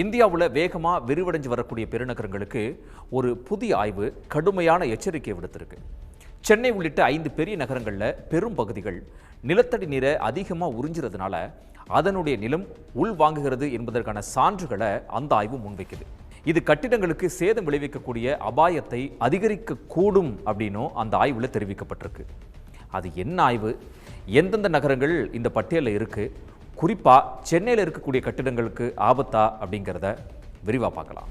இந்தியாவில் வேகமாக விரிவடைஞ்சு வரக்கூடிய பெருநகரங்களுக்கு ஒரு புதிய ஆய்வு கடுமையான எச்சரிக்கை விடுத்திருக்கு. சென்னை உள்ளிட்ட ஐந்து பெரிய நகரங்களில் பெரும் பகுதிகள் நிலத்தடி நீரை அதிகமாக உறிஞ்சுறதுனால அதனுடைய நிலம் உள் வாங்குகிறது என்பதற்கான சான்றுகளை அந்த ஆய்வு முன்வைக்குது. இது கட்டிடங்களுக்கு சேதம் விளைவிக்கக்கூடிய அபாயத்தை அதிகரிக்கக்கூடும் அப்படின்னும் அந்த ஆய்வில் தெரிவிக்கப்பட்டிருக்கு. அது என்ன ஆய்வு? எந்தெந்த நகரங்கள் இந்த பட்டியலில் இருக்குது குறிப்பாக சென்னையில் இருக்கக்கூடிய கட்டிடங்களுக்கு ஆபத்தா அப்படிங்கிறத விரிவாக பார்க்கலாம்.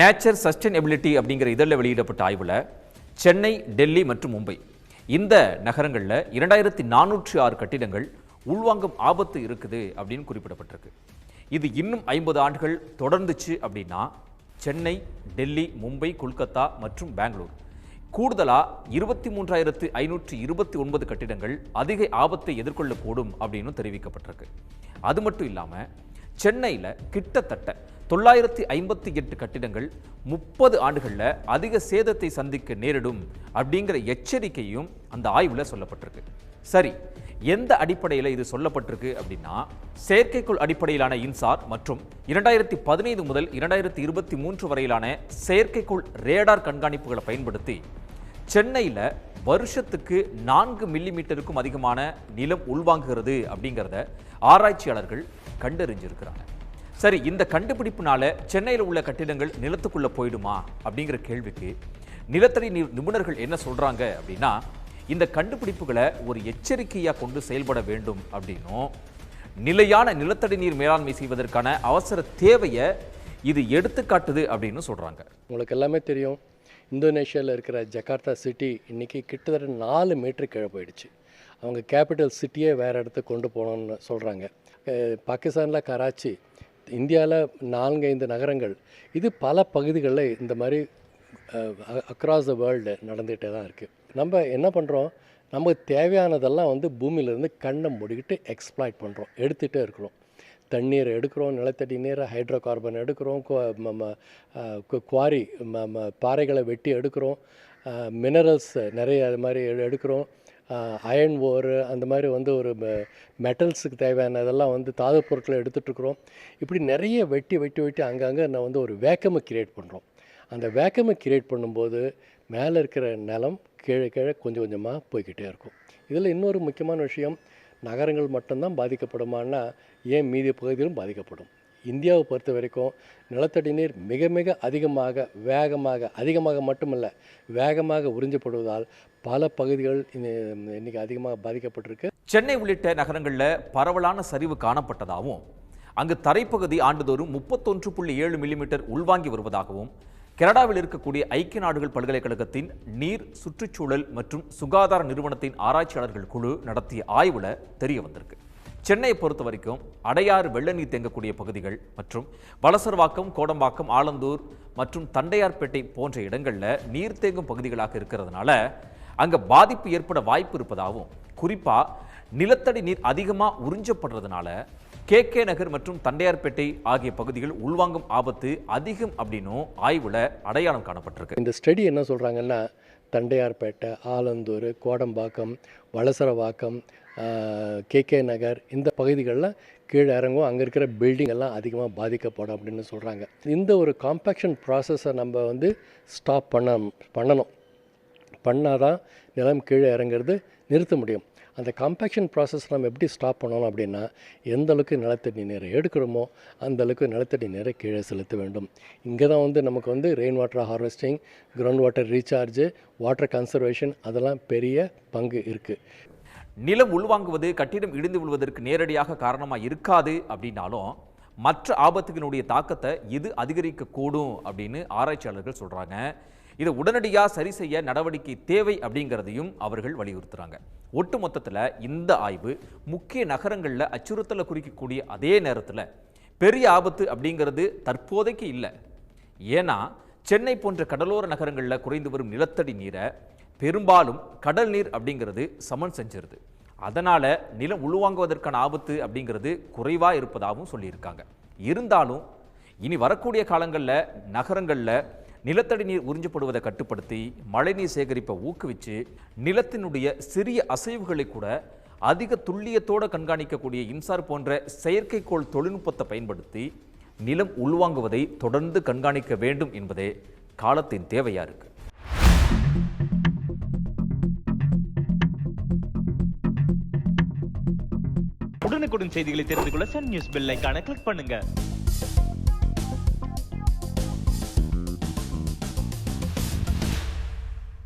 நேச்சர் சஸ்டைனபிலிட்டி அப்படிங்கிற இதழில் வெளியிடப்பட்ட ஆய்வில் சென்னை டெல்லி மற்றும் மும்பை இந்த நகரங்களில் இரண்டாயிரத்தி நானூற்றி ஆறு கட்டிடங்கள் உள்வாங்கும் ஆபத்து இருக்குது அப்படின்னு குறிப்பிடப்பட்டிருக்கு. இது இன்னும் ஐம்பது ஆண்டுகள் தொடர்ந்துச்சு அப்படின்னா சென்னை டெல்லி மும்பை கொல்கத்தா மற்றும் பெங்களூர். கூடுதலாக இருபத்தி மூன்றாயிரத்து ஐநூற்றி இருபத்தி ஒன்பது கட்டிடங்கள் அதிக ஆபத்தை எதிர்கொள்ளக்கூடும் அப்படின்னு தெரிவிக்கப்பட்டிருக்கு. அது மட்டும் இல்லாமல் சென்னையில் கிட்டத்தட்ட தொள்ளாயிரத்தி ஐம்பத்தி எட்டு கட்டிடங்கள் முப்பது ஆண்டுகளில் அதிக சேதத்தை சந்திக்க நேரிடும் அப்படிங்கிற எச்சரிக்கையும் அந்த ஆய்வில் சொல்லப்பட்டிருக்கு. சரி எந்த அடிப்படையில் இது சொல்லப்பட்டிருக்கு அப்படின்னா செயற்கைக்கோள் அடிப்படையிலான இன்சார் மற்றும் இரண்டாயிரத்தி பதினைந்து முதல் இரண்டாயிரத்தி இருபத்தி மூன்று வரையிலான செயற்கைக்கோள் ரேடார் கண்காணிப்புகளை பயன்படுத்தி சென்னையில் வருஷத்துக்கு நான்கு மில்லிமீட்டருக்கும் அதிகமான நிலம் உள்வாங்குகிறது அப்படிங்கிறத ஆராய்ச்சியாளர்கள் கண்டறிஞ்சிருக்கிறாங்க. சரி இந்த கண்டுபிடிப்புனால சென்னையில் உள்ள கட்டிடங்கள் நிலத்துக்குள்ளே போயிடுமா அப்படிங்கிற கேள்விக்கு நிலத்தடி நிபுணர்கள் என்ன சொல்கிறாங்க அப்படின்னா இந்த கண்டுபிடிப்புகளை ஒரு எச்சரிக்கையாக கொண்டு செயல்பட வேண்டும் அப்படின்னும் நிலையான நிலத்தடி நீர் மேலாண்மை செய்வதற்கான அவசர தேவையை இது எடுத்துக்காட்டுது அப்படின்னு சொல்கிறாங்க உங்களுக்கு எல்லாமே தெரியும் இந்தோனேஷியாவில் இருக்கிற ஜகார்த்தா சிட்டி இன்றைக்கி கிட்டத்தட்ட நாலு மீட்டர் கீழே போயிடுச்சு. அவங்க கேபிட்டல் சிட்டியே வேறு இடத்துக்கு கொண்டு போகணும்னு சொல்கிறாங்க பாகிஸ்தானில் கராச்சி இந்தியாவில் நான்கு ஐந்து நகரங்கள். இது பல பகுதிகளில் இந்த மாதிரி அக்ராஸ் த வேர்ல்டு நடந்துகிட்டே தான் இருக்குது நம்ம என்ன பண்ணுறோம் நமக்கு தேவையானதெல்லாம் வந்து பூமியிலேருந்து கண்ணை மூடிக்கிட்டு எக்ஸ்ப்ளாய்ட் பண்ணுறோம் எடுத்துகிட்டே இருக்கிறோம். தண்ணீர் எடுக்கிறோம் நிலத்தடி நீரை ஹைட்ரோ கார்பன் எடுக்கிறோம் குவாரி பாறைகளை வெட்டி எடுக்கிறோம். மினரல்ஸ் நிறைய அது மாதிரி எடுக்கிறோம். அயன் ஓர் அந்த மாதிரி வந்து ஒரு மெட்டல்ஸுக்கு தேவையானதெல்லாம் வந்து தாது பொருட்களை எடுத்துகிட்ருக்குறோம் இப்படி நிறைய வெட்டி வெட்டி வெட்டி அங்கங்கே நான் வந்து ஒரு வேக்கமை கிரியேட் பண்ணுறோம் அந்த வேக்கமை கிரியேட் பண்ணும்போது மேலே இருக்கிற நிலம் கீழே கீழே கொஞ்சம் கொஞ்சமாக போய்கிட்டே இருக்கும். இதில் இன்னொரு முக்கியமான விஷயம் நகரங்கள் மட்டும்தான் பாதிக்கப்படுமான்னா ஏன் மீதி பகுதிகளும் பாதிக்கப்படும்? இந்தியாவை பொறுத்த வரைக்கும் நிலத்தடி நீர் மிக மிக அதிகமாக வேகமாக அதிகமாக மட்டுமல்ல வேகமாக உறிஞ்சப்படுவதால் பல பகுதிகள் இன்னைக்கு அதிகமாக பாதிக்கப்பட்டிருக்கு. சென்னை உள்ளிட்ட நகரங்களில் பரவலான சரிவு காணப்பட்டதாகவும் அங்கு தரைப்பகுதி ஆண்டுதோறும் முப்பத்தொன்று புள்ளி ஏழு மில்லிமீட்டர் உள்வாங்கி வருவதாகவும் கனடாவில் இருக்கக்கூடிய ஐக்கிய நாடுகள் பல்கலைக்கழகத்தின் நீர் சுற்றுச்சூழல் மற்றும் சுகாதார நிறுவனத்தின் ஆராய்ச்சியாளர்கள் குழு நடத்திய ஆய்வில் தெரிய வந்திருக்கு. சென்னையை பொறுத்த வரைக்கும் அடையாறு வெள்ள நீர் தேங்கக்கூடிய பகுதிகள் மற்றும் வலசர்வாக்கம் கோடம்பாக்கம் ஆலந்தூர் மற்றும் தண்டையார்பேட்டை போன்ற இடங்களில் நீர் தேங்கும் பகுதிகளாக இருக்கிறதுனால அங்கே பாதிப்பு ஏற்பட வாய்ப்பு இருப்பதாகவும் குறிப்பாக நிலத்தடி நீர் அதிகமாக உறிஞ்சப்படுறதுனால கே கே நகர் மற்றும் தண்டையார்பேட்டை ஆகிய பகுதிகள் உள்வாங்கும் ஆபத்து அதிகம் அப்படின்னும் ஆய்வில் அடையாளம் காணப்பட்டிருக்கு. இந்த ஸ்டடி என்ன சொல்கிறாங்கன்னா தண்டையார்பேட்டை ஆலந்தூர் கோடம்பாக்கம் வளசரவாக்கம் கே கே நகர் இந்த பகுதிகளில் கீழே இறங்கும் அங்கே இருக்கிற பில்டிங் எல்லாம் அதிகமாக பாதிக்கப்படும் அப்படின்னு சொல்கிறாங்க இந்த ஒரு காம்பேக்ஷன் ப்ராசஸை நம்ம வந்து ஸ்டாப் பண்ண பண்ணணும். பண்ணால் தான் நிலம் கீழே இறங்குறது நிறுத்த முடியும். அந்த கம்பேக்ஷன் ப்ராசஸ் நம்ம எப்படி ஸ்டாப் பண்ணணும் அப்படின்னா எந்த அளவுக்கு நிலத்தடி நீரை எடுக்கிறோமோ அந்த அளவுக்கு நிலத்தடி நீரை கீழே செலுத்த வேண்டும். இங்கே தான் வந்து நமக்கு வந்து rain water harvesting ground water recharge water conservation அதெல்லாம் பெரிய பங்கு இருக்குது நிலம் உள்வாங்குவது கட்டிடம் இடிந்து விழுவதற்கு நேரடியாக காரணமாக இருக்காது அப்படின்னாலும் மற்ற ஆபத்துகளினுடைய தாக்கத்தை இது அதிகரிக்கக்கூடும் அப்படின்னு ஆராய்ச்சியாளர்கள் சொல்கிறாங்க இதை உடனடியாக சரி செய்ய நடவடிக்கை தேவை அப்படிங்கிறதையும் அவர்கள் வலியுறுத்துறாங்க. ஒட்டு மொத்தத்தில் இந்த ஆய்வு முக்கிய நகரங்களில் அச்சுறுத்தலை குறிக்கக்கூடிய அதே நேரத்தில் பெரிய ஆபத்து அப்படிங்கிறது தற்போதைக்கு இல்லை. ஏன்னா சென்னை போன்ற கடலோர நகரங்களில் குறைந்து வரும் நிலத்தடி நீரை பெரும்பாலும் கடல் நீர் அப்படிங்கிறது சமன் செஞ்சிருது. அதனால் நிலம் உள்வாங்குவதற்கான ஆபத்து அப்படிங்கிறது குறைவாக இருப்பதாகவும் சொல்லியிருக்காங்க. இருந்தாலும் இனி வரக்கூடிய காலங்களில் நகரங்களில் நிலத்தடி நீர் உறிஞ்சப்படுவதை கட்டுப்படுத்தி மழைநீர் சேகரிப்பை ஊக்குவிச்சு நிலத்தினுடைய சிறிய அசைவுகளை கூட அதிக துல்லியத்தோடு கண்காணிக்கக்கூடிய இன்சார் போன்ற செயற்கைக்கோள் தொழில்நுட்பத்தை பயன்படுத்தி நிலம் உள்வாங்குவதை தொடர்ந்து கண்காணிக்க வேண்டும் என்பதே காலத்தின் தேவையா இருக்கு. உடனுக்குடன் செய்திகளை தெரிந்து கொள்ள சன் நியூஸ் பெல் ஐக்கான கிளிக் பண்ணுங்க.